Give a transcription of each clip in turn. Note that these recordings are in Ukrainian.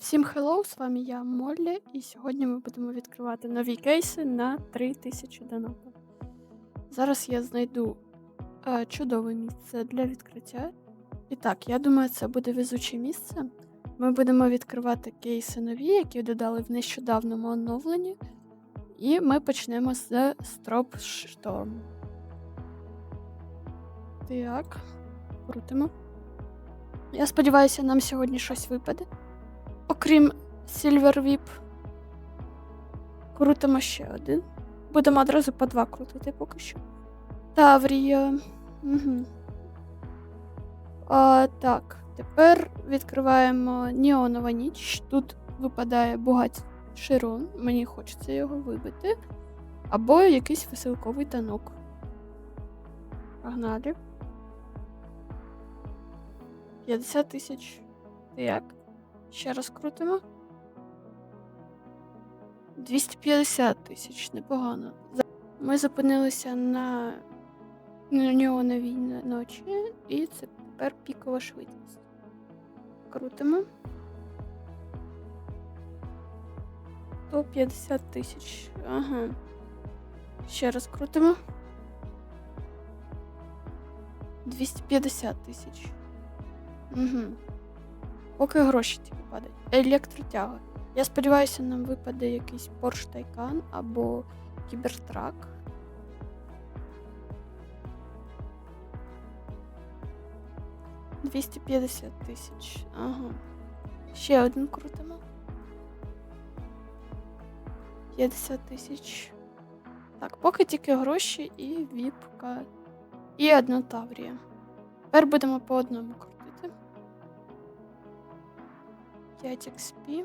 Всім хеллоу, з вами я Моллі, і сьогодні ми будемо відкривати нові кейси на 3000 доната. Зараз я знайду е, чудове місце для відкриття. І так, я думаю, це буде везуче місце. Ми будемо відкривати кейси нові, які додали в нещодавному оновленні. І ми почнемо з Stop Storm. Так, крутимо. Я сподіваюся, нам сьогодні щось випаде. Окрім Whip, крутимо ще один. Будемо одразу по два крутити поки що. Таврія. Угу. А, так, тепер відкриваємо Неонова ніч. Тут випадає Бугать Широн. Мені хочеться його вибити. Або якийсь веселковий танок. Погнали. 50 тисяч. Так. Ще раз крутимо. 250 тисяч, непогано. Ми зупинилися на неоновій ночі, і це тепер пікова швидкість. Крутимо. 150 тисяч. Ага. Ще раз крутимо. 250 тисяч. Угу. Поки гроші тільки падають. Електротяга. Я сподіваюся, нам випаде якийсь Porsche Taycan або Кібертрак. Двісті п'ятдесят тисяч. Ага. Ще один крутимо. 50 тисяч. Так, поки тільки гроші і віпка. І одна Таврія. Тепер будемо по одному крутити. 5 XP.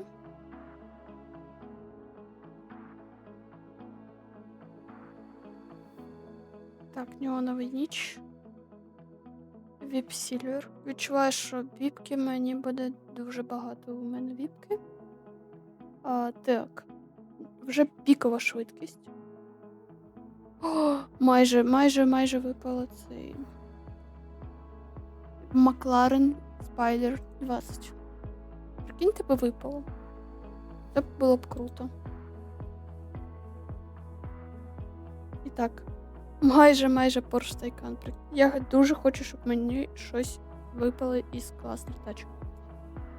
Так, неоновий ніч. Віп Сільвер. Відчуваю, що віпки мені буде дуже багато. У мене віпки. А, так. Вже пікова швидкість. О, майже, майже, майже випало цей. Макларен Спайдер 20. Прикинь, тебе випало. Це було б круто. І так. Майже майже Porsche Taycan. Я дуже хочу, щоб мені щось випало із класних тачок.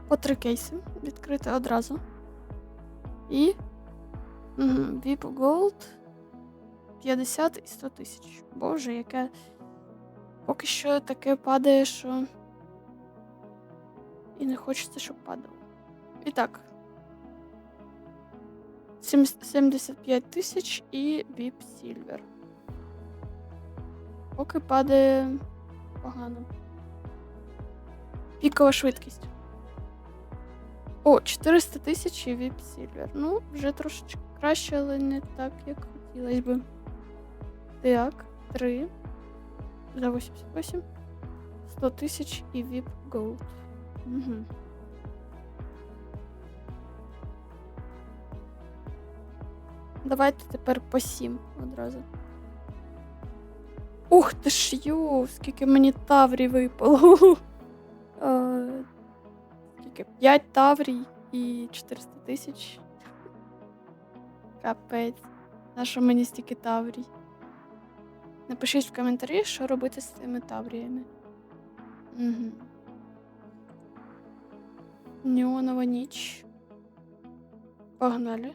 По три кейси відкрити одразу. І. VIP Gold 50 і 100 тисяч. Боже, яке. Поки що таке падає, що. І не хочеться, щоб падало. І так. 75 тисяч і VIP Silver. Поки падає погано. Пікова швидкість. О, 400 тисяч і VIP Silver. Ну, вже трошечки краще, але не так, як хотілося би. Так, 3. За 88. 100 тисяч і VIP Gold. Угу. Давайте тепер по 7 одразу. Ух ти ж йо, скільки мені таврій випало. Е, Скільки? 5 таврій і 400 тисяч. Капець. На що мені стільки таврій? Напишіть в коментарі, що робити з цими тавріями. Угу. Неонова ніч. Погнали.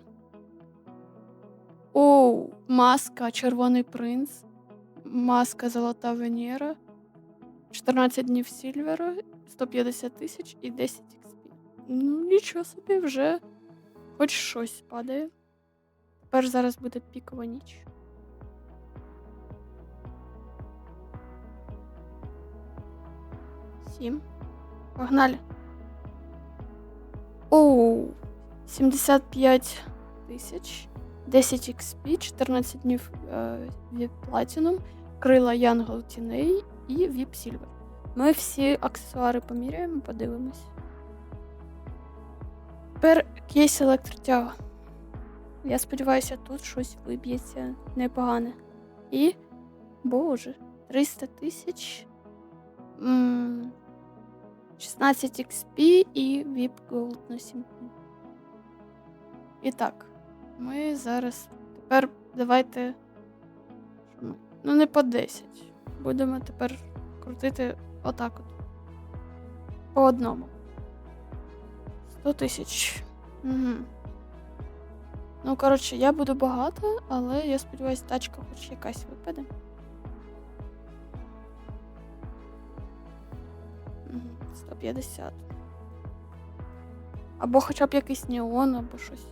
Оу, маска, червоний принц. Маска Золота Венера. 14 днів Сільверу, 150 тисяч і 10 XP. Ну, нічого собі, вже хоч щось падає. Тепер зараз буде пікова ніч. Сім. Погнали. Оу, 75 тисяч. 10 XP, 14 днів е, VIP Platinum, крила Янгол Тіней і VIP Silver. Ми всі аксесуари поміряємо, подивимось. Тепер кейс електротяга. Я сподіваюся, тут щось виб'ється непогане. І. Боже, 300 тисяч. 16 XP і VIP Gold на 7 днів. І так, ми зараз. Тепер давайте. Ну, не по 10. Будемо тепер крутити отак от. По одному. 100 тисяч. Угу. Ну, коротше, я буду багато, але я сподіваюся, тачка хоч якась випаде. Мгм, 150. Або хоча б якийсь неон, або щось.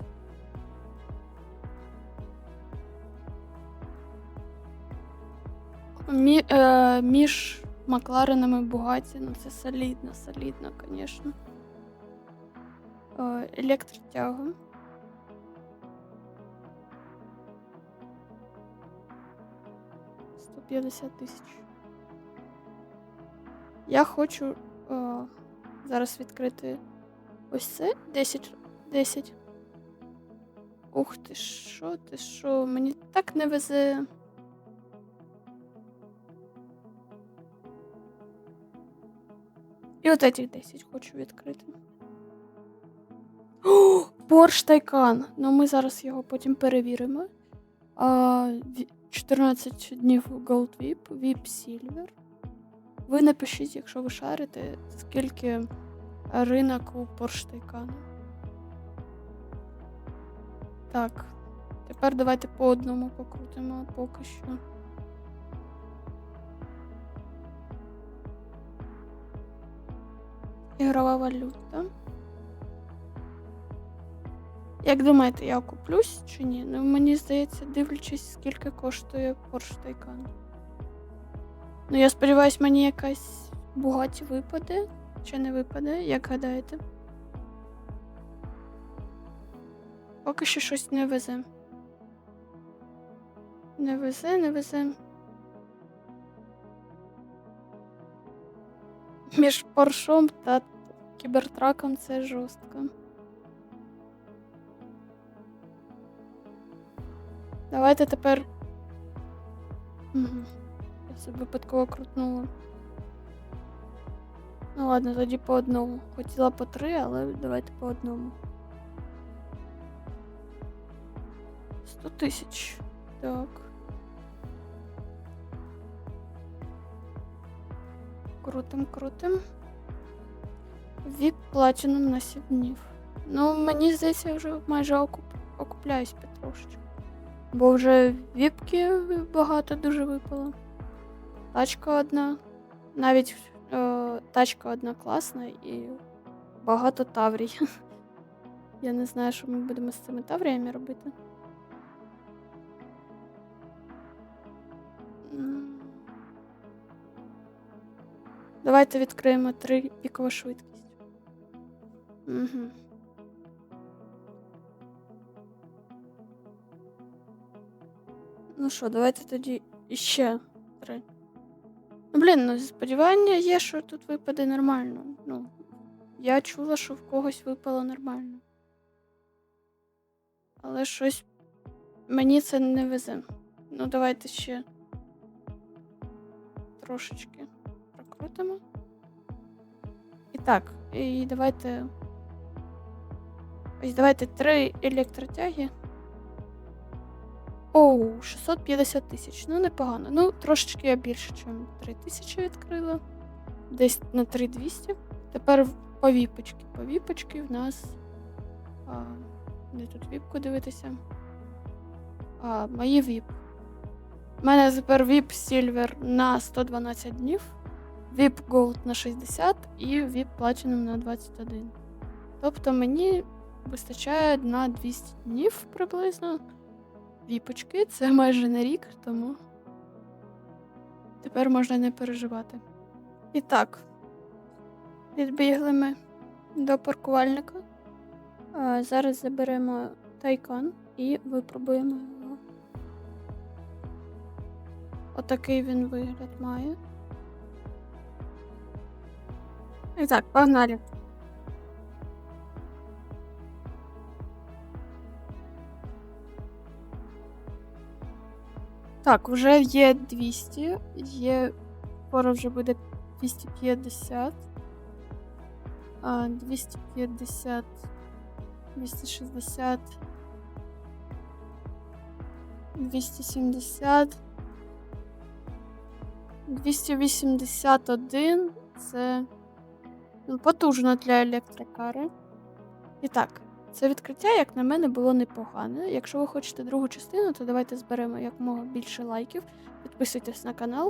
Мі, е, між Макларенами Бугаті, ну це солідно, солідно, звісно. Е, електротяга. П'ятдесят тисяч. Я хочу е, зараз відкрити ось це 10. 10. Ух ти, що ти, що? Мені так не везе. І от этих 10 хочу відкрити. О, Porsche Taycan. Ну, ми зараз його потім перевіримо. А, 14 днів Gold VIP, VIP Silver. Ви напишіть, якщо ви шарите, скільки ринок у Porsche Taycan. Так. Тепер давайте по одному покрутимо поки що. Ігрова валюта. Як думаєте, я окуплюсь чи ні? Ну, мені здається, дивлячись, скільки коштує Porsche Taycan. Ну, я сподіваюсь, мені якась Bugatti випаде чи не випаде, як гадаєте? Поки що щось не везе. Не везе, не везе. Між Поршом та кібертраком це жорстко. Давайте тепер. Угу. Я себе випадково крутнула. Ну ладно, тоді по одному. Хотіла по три, але давайте по одному. 100 тисяч. Так. Крутим, крутим. Віп Platinum на 7 днів. Ну, мені здається, я вже майже окуп... окупляюсь потрошечки. Бо вже віпки багато дуже випало. Тачка одна. Навіть е, тачка одна класна і багато таврій. Я не знаю, що ми будемо з цими тавріями робити. Давайте відкриємо три пікова швидкість. Угу. Ну що, давайте тоді іще три. Ну, блін, ну сподівання є, що тут випаде нормально. Ну, я чула, що в когось випало нормально. Але щось мені це не везе. Ну, давайте ще трошечки прокрутимо. І так, і давайте. Ось давайте три електротяги. Оу, 650 тисяч. Ну, непогано. Ну, трошечки я більше, ніж 3 тисячі відкрила. Десь на 3200. Тепер по віпочки. По віпочки в нас. А, де тут віпку дивитися? А, мої віп. У мене тепер VIP Silver на 112 днів, VIP Gold на 60 і VIP Platinum на 21. Тобто мені вистачає на 200 днів приблизно. Віпочки, це майже на рік, тому тепер можна не переживати. І так, відбігли ми до паркувальника. А, зараз заберемо тайкон і випробуємо його. Отакий він вигляд має. І так, погнали. Так, вже є 200, є. Скоро вже буде 250. 250, 260, 270, 281 це потужно для електрокари. І так, це відкриття, як на мене, було непогане. Якщо ви хочете другу частину, то давайте зберемо якомога більше лайків. Підписуйтесь на канал.